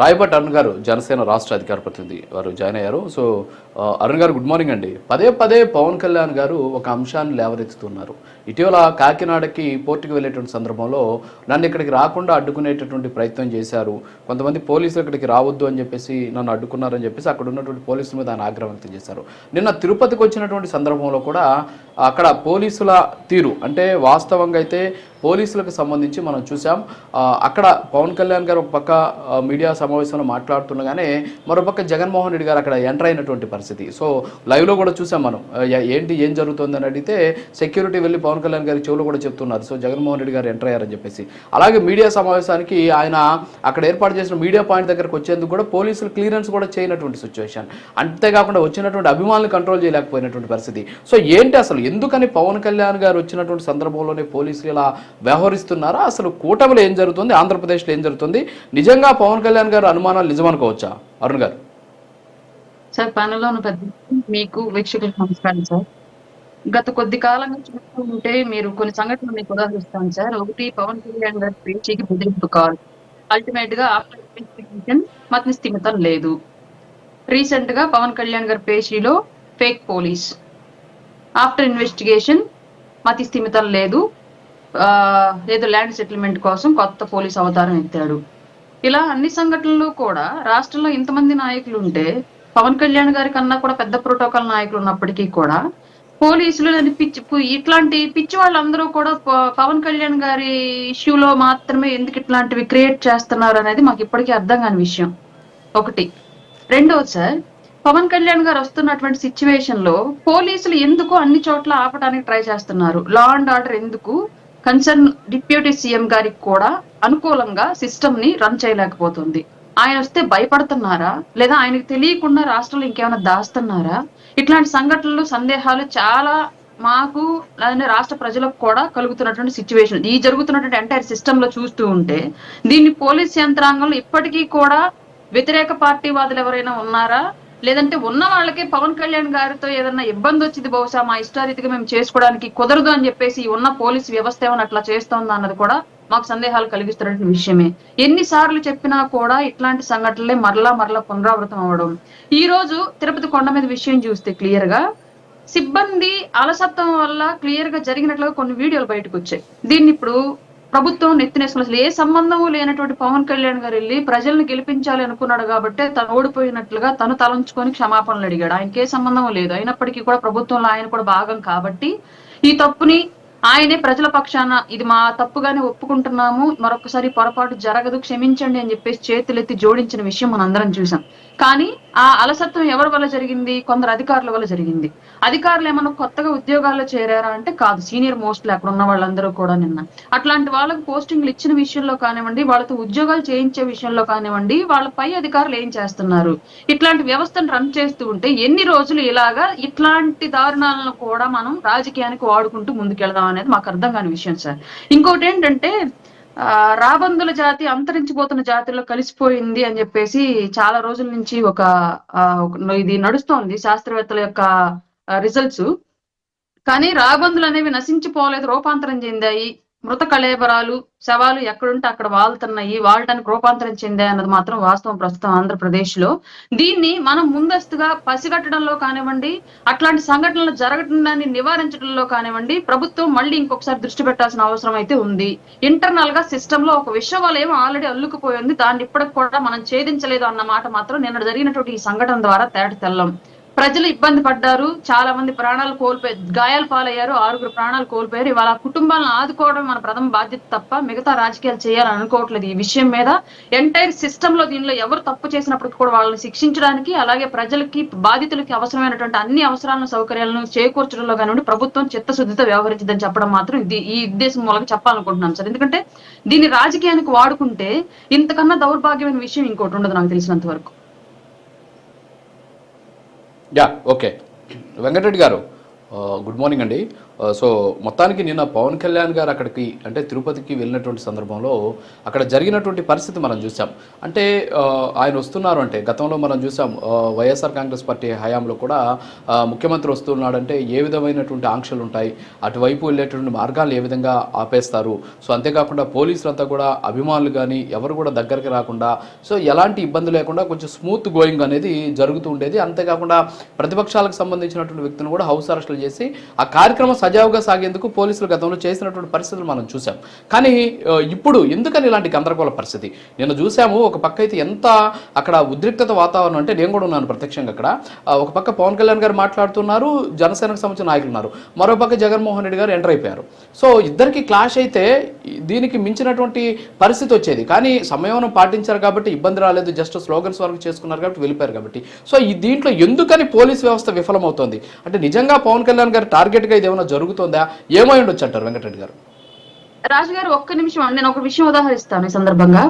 రాయబట్ అరుణ్ గారు జనసేన రాష్ట్ర అధికార ప్రతినిధి వారు జాయిన్ అయ్యారు. సో అరుణ్ గారు గుడ్ మార్నింగ్ అండి. పదే పదే పవన్ కళ్యాణ్ గారు ఒక అంశాన్ని లేవనెత్తుతున్నారు. ఇటీవల కాకినాడకి పోర్టుకి వెళ్ళేటువంటి సందర్భంలో నన్ను ఇక్కడికి రాకుండా అడ్డుకునేటటువంటి ప్రయత్నం చేశారు. కొంతమంది పోలీసులు ఇక్కడికి రావద్దు అని చెప్పేసి నన్ను అడ్డుకున్నారని చెప్పేసి అక్కడ ఉన్నటువంటి పోలీసుల మీద ఆయన ఆగ్రహం వ్యక్తం చేశారు. నిన్న తిరుపతికి వచ్చినటువంటి సందర్భంలో కూడా అక్కడ పోలీసుల తీరు అంటే వాస్తవంగా అయితే పోలీసులకు సంబంధించి మనం చూసాం అక్కడ పవన్ కళ్యాణ్ గారు ఒక పక్క మీడియా సమావేశంలో మాట్లాడుతుండగానే మరోపక్క జగన్మోహన్ రెడ్డి గారు అక్కడ ఎంటర్ అయినటువంటి పరిస్థితి. సో లైవ్లో కూడా చూసాం మనం. ఏంటి ఏం జరుగుతుందని అడిగితే సెక్యూరిటీ వెళ్ళి పవన్ కళ్యాణ్ గారి చెవులు కూడా చెప్తున్నారు. సో జగన్మోహన్ రెడ్డి గారు ఎంటర్ అయ్యారని చెప్పేసి. అలాగే మీడియా సమావేశానికి ఆయన అక్కడ ఏర్పాటు చేసిన మీడియా పాయింట్ దగ్గరకు వచ్చేందుకు కూడా పోలీసులు క్లియరెన్స్ కూడా చేయనటువంటి సిచ్యువేషన్ అంతేకాకుండా వచ్చినటువంటి అభిమానులు కంట్రోల్ చేయలేకపోయినటువంటి పరిస్థితి. సో ఏంటి అసలు? ఎందుకని పవన్ కళ్యాణ్ గారు వచ్చినటువంటి సందర్భంలోనే పోలీసులు ఇలా వ్యవహరిస్తున్నారా? అసలు కూటమిలో ఏం జరుగుతుంది? ఆంధ్రప్రదేశ్లో ఏం జరుగుతుంది? నిజంగా పవన్ కళ్యాణ్ గారు అనుమానాలు నిజమనుకోవచ్చా? అరుణ్ గారు. సార్ పనిలో మీకు వీక్షకులకు నమస్కారం సార్. గత కొద్ది కాలంగా చూస్తూ ఉంటే మీరు కొన్ని సంఘటనలు మీకు ఉదాహరిస్తాను సార్. ఒకటి పవన్ కళ్యాణ్ గారి పేచీకి బెదిరింపు కాల్. అల్టిమేట్గా ఆఫ్టర్ ఇన్వెస్టిగేషన్ మతని స్థిమితం లేదు. రీసెంట్గా పవన్ కళ్యాణ్ గారి పేచీలో ఫేక్ పోలీస్ ఆఫ్టర్ ఇన్వెస్టిగేషన్ మతి స్థిమితం లేదు. ఏదో ల్యాండ్ సెటిల్మెంట్ కోసం కొత్త పోలీస్ అవతారం ఎత్తాడు. ఇలా అన్ని సంఘటనలు కూడా రాష్ట్రంలో ఇంతమంది నాయకులు ఉంటే పవన్ కళ్యాణ్ గారి కన్నా కూడా పెద్ద ప్రోటోకాల్ నాయకులు ఉన్నప్పటికీ కూడా పోలీసులు పిచ్చి ఇట్లాంటి పిచ్చి వాళ్ళందరూ కూడా పవన్ కళ్యాణ్ గారి ఇష్యూలో మాత్రమే ఎందుకు ఇట్లాంటివి క్రియేట్ చేస్తున్నారు అనేది మాకు ఇప్పటికీ అర్థం కాని విషయం. ఒకటి. రెండోది సార్ పవన్ కళ్యాణ్ గారు వస్తున్నటువంటి సిచ్యువేషన్లో పోలీసులు ఎందుకు అన్ని చోట్ల ఆపడానికి ట్రై చేస్తున్నారు? లా అండ్ ఆర్డర్ ఎందుకు? కన్సర్న్ డిప్యూటీ సీఎం గారికి కూడా అనుకూలంగా సిస్టమ్ని రన్ చేయలేకపోతుంది. ఆయన వస్తే భయపడుతున్నారా? లేదా ఆయనకు తెలియకుండా రాష్ట్రంలో ఇంకేమైనా దాస్తున్నారా? ఇట్లాంటి సంఘటనలు సందేహాలు చాలా మాకు అలానే రాష్ట్ర ప్రజలకు కూడా కలుగుతున్నటువంటి సిచ్యువేషన్ ఈ జరుగుతున్నటువంటి ఎంటైర్ సిస్టమ్లో చూస్తూ ఉంటే దీన్ని పోలీస్ యంత్రాంగంలో ఇప్పటికీ కూడా వ్యతిరేక పార్టీ వాదులు ఎవరైనా ఉన్నారా? లేదంటే ఉన్న వాళ్ళకే పవన్ కళ్యాణ్ గారితో ఏదన్నా ఇబ్బంది వచ్చింది బహుశా మా ఇష్టారీతిగా మేము చేసుకోవడానికి కుదరదు అని చెప్పేసి ఉన్న పోలీస్ వ్యవస్థ ఏమైనా అట్లా చేస్తోంది అన్నది కూడా మాకు సందేహాలు కలిగిస్తున్నటువంటి విషయమే. ఎన్నిసార్లు చెప్పినా కూడా ఇట్లాంటి సంఘటనలే మరలా మరలా పునరావృతం అవ్వడం. ఈ రోజు తిరుపతి కొండ మీద విషయం చూస్తే క్లియర్గా సిబ్బంది అలసత్వం వల్ల క్లియర్గా జరిగినట్లుగా కొన్ని వీడియోలు బయటకు వచ్చాయి. దీన్ని ఇప్పుడు ప్రభుత్వం నెత్తినేసుకుని అసలు ఏ సంబంధము లేనటువంటి పవన్ కళ్యాణ్ గారు వెళ్ళి ప్రజల్ని గెలిపించాలి అనుకున్నాడు కాబట్టి తను ఓడిపోయినట్లుగా తను తలంచుకొని క్షమాపణలు అడిగాడు. ఆయనకే సంబంధం లేదు. అయినప్పటికీ కూడా ప్రభుత్వంలో ఆయన కూడా భాగం కాబట్టి ఈ తప్పుని ఆయనే ప్రజల పక్షాన ఇది మా తప్పుగానే ఒప్పుకుంటున్నాము. మరొకసారి పొరపాటు జరగదు. క్షమించండి అని చెప్పేసి చేతులెత్తి జోడించిన విషయం మనం అందరం చూసాం. కానీ ఆ అలసత్వం ఎవరి వల్ల జరిగింది? కొందరు అధికారుల వల్ల జరిగింది. అధికారులు ఏమన్నా కొత్తగా ఉద్యోగాల్లో చేరారా అంటే కాదు. సీనియర్ మోస్ట్లు అక్కడ ఉన్న వాళ్ళందరూ కూడా నిన్న. అట్లాంటి వాళ్ళకి పోస్టింగ్లు ఇచ్చిన విషయంలో కానివ్వండి వాళ్ళతో ఉద్యోగాలు చేయించే విషయంలో కానివ్వండి వాళ్ళ పై అధికారులు ఏం చేస్తున్నారు? ఇట్లాంటి వ్యవస్థను రన్ చేస్తూ ఉంటే ఎన్ని రోజులు ఇలాగా ఇట్లాంటి దారుణాలను కూడా మనం రాజకీయానికి వాడుకుంటూ ముందుకెళ్దాం అనేది మాకు అర్థం కాని విషయం సార్. ఇంకోటి ఏంటంటే రాబందుల జాతి అంతరించిపోతున్న జాతిలో కలిసిపోయింది అని చెప్పేసి చాలా రోజుల నుంచి ఒక ఆ, ఇది నడుస్తోంది శాస్త్రవేత్తల యొక్క రిజల్ట్స్ కానీ రాబందులు అనేవి నశించిపోలేదు రూపాంతరం చెందాయి. మృత కళేబరాలు శవాలు ఎక్కడుంటే అక్కడ వాళ్తున్నాయి వాడటానికి రూపాంతరం చెందాయి అన్నది మాత్రం వాస్తవం ప్రస్తుతం ఆంధ్రప్రదేశ్లో దీన్ని మనం ముందస్తుగా పసిగట్టడంలో కానివ్వండి అట్లాంటి సంఘటనలు జరగడాన్ని నివారించడంలో కానివ్వండి ప్రభుత్వం మళ్ళీ ఇంకొకసారి దృష్టి పెట్టాల్సిన అవసరం అయితే ఉంది. ఇంటర్నల్గా సిస్టమ్లో ఒక విషయం ఏమో ఆల్రెడీ అల్లుకుపోయింది దాన్ని ఇప్పటికి కూడా మనం ఛేదించలేదు అన్న మాట మాత్రం నిన్న జరిగినటువంటి ఈ సంఘటన ద్వారా తేట తెల్లం. ప్రజలు ఇబ్బంది పడ్డారు. చాలా మంది ప్రాణాలు కోల్పోయారు గాయాలు పాలయ్యారు. ఆరుగురు ప్రాణాలు కోల్పోయారు. ఇవాళ కుటుంబాలను ఆదుకోవడం మన ప్రథమ బాధ్యత తప్ప మిగతా రాజకీయాలు చేయాలని అనుకోవట్లేదు ఈ విషయం మీద. ఎంటైర్ సిస్టమ్లో దీనిలో ఎవరు తప్పు చేసినప్పటికీ కూడా వాళ్ళని శిక్షించడానికి అలాగే ప్రజలకి బాధితులకి అవసరమైనటువంటి అన్ని అవసరాలను సౌకర్యాలను చేకూర్చడంలో కానివ్వండి ప్రభుత్వం చిత్తశుద్ధితో వ్యవహరించదని చెప్పడం మాత్రం ఇది ఈ ఉద్దేశం మూలంగా చెప్పాలనుకుంటున్నాం సార్. ఎందుకంటే దీన్ని రాజకీయానికి వాడుకుంటే ఇంతకన్నా దౌర్భాగ్యమైన విషయం ఇంకోటి ఉండదు నాకు తెలిసినంత వరకు. Yeah okay. వెంకటరెడ్డి గారు గుడ్ మార్నింగ్ అండి. సో మొత్తానికి నిన్న పవన్ కళ్యాణ్ గారు అక్కడికి అంటే తిరుపతికి వెళ్ళినటువంటి సందర్భంలో అక్కడ జరిగినటువంటి పరిస్థితి మనం చూసాం. అంటే ఆయన వస్తున్నారు అంటే గతంలో మనం చూసాం వైఎస్ఆర్ కాంగ్రెస్ పార్టీ హయాంలో కూడా ముఖ్యమంత్రి వస్తున్నాడంటే ఏ విధమైనటువంటి ఆంక్షలు ఉంటాయి అటువైపు వెళ్ళేటువంటి మార్గాలు ఏ విధంగా ఆపేస్తారు సో అంతేకాకుండా పోలీసులంతా కూడా అభిమానులు కానీ ఎవరు కూడా దగ్గరికి రాకుండా సో ఎలాంటి ఇబ్బంది లేకుండా కొంచెం స్మూత్ గోయింగ్ అనేది జరుగుతూ ఉండేది. అంతేకాకుండా ప్రతిపక్షాలకు సంబంధించినటువంటి వ్యక్తులను కూడా హౌస్ అరెస్టులు చేసి ఆ కార్యక్రమం సజావుగా సాగేందుకు పోలీసులు గతంలో చేసినటువంటి పరిస్థితులు మనం చూసాం కానీ ఇప్పుడు ఎందుకని ఇలాంటి గందరగోళ పరిస్థితి? నేను చూసాము ఒక పక్క అయితే ఎంత అక్కడ ఉద్రిక్తత వాతావరణం అంటే నేను కూడా ఉన్నాను ప్రత్యక్షంగా అక్కడ. ఒక పక్క పవన్ కళ్యాణ్ గారు మాట్లాడుతున్నారు జనసేనకు సంబంధించిన నాయకులు ఉన్నారు. మరో పక్క జగన్మోహన్ రెడ్డి గారు ఎంటర్ అయిపోయారు. సో ఇద్దరికి క్లాష్ అయితే దీనికి మించినటువంటి పరిస్థితి వచ్చేది. కానీ సమయం పాటించారు కాబట్టి ఇబ్బంది రాలేదు జస్ట్ స్లోగన్స్ వరకు చేసుకున్నారు కాబట్టి వెళ్ళిపోయారు కాబట్టి. సో ఈ దీంట్లో ఎందుకని పోలీస్ వ్యవస్థ విఫలమవుతోంది? అంటే నిజంగా పవన్ కళ్యాణ్ గారి టార్గెట్గా ఇది ఏమైనా జరుగుతుందా ఏమై ఉండొచ్చు అంటారు వెంకటరెడ్డి గారు? రాజు గారు ఒక్క నిమిషం. నేను ఒక విషయం ఉదాహరిస్తాను ఈ సందర్భంగా.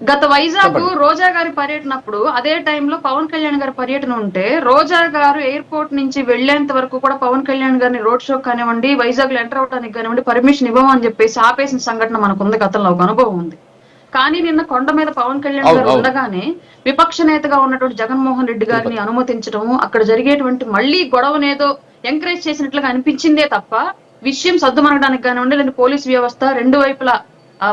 గత వైజాగ్ రోజా గారి పర్యటన అప్పుడు అదే టైంలో పవన్ కళ్యాణ్ గారి పర్యటన ఉంటే రోజా గారు ఎయిర్పోర్ట్ నుంచి వెళ్ళేంత వరకు కూడా పవన్ కళ్యాణ్ గారిని రోడ్ షో కానివ్వండి వైజాగ్లో ఎంటర్ అవడానికి కానివ్వండి పర్మిషన్ ఇవ్వమని చెప్పేసి ఆపేసిన సంఘటన మనకు ఉంది. గతంలో ఒక అనుభవం ఉంది. కానీ నిన్న కొండ మీద పవన్ కళ్యాణ్ గారు. ఉండగానే విపక్ష నేతగా ఉన్నటువంటి జగన్మోహన్ రెడ్డి గారిని అనుమతించడం అక్కడ జరిగేటువంటి మళ్ళీ గొడవనేదో ఎంకరేజ్ చేసినట్లుగా అనిపించిందే తప్ప విషయం సర్దుమనడానికి కానివ్వండి లేదా పోలీస్ వ్యవస్థ రెండు వైపులా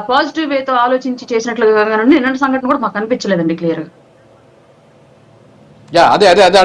పాజిటివ్ వేతో ఆలోచించి చేసినట్లుగా కానివ్వండి నిన్న సంఘటన కూడా మాకు అనిపించలేదండి క్లియర్గా. యా అదే అదే అదే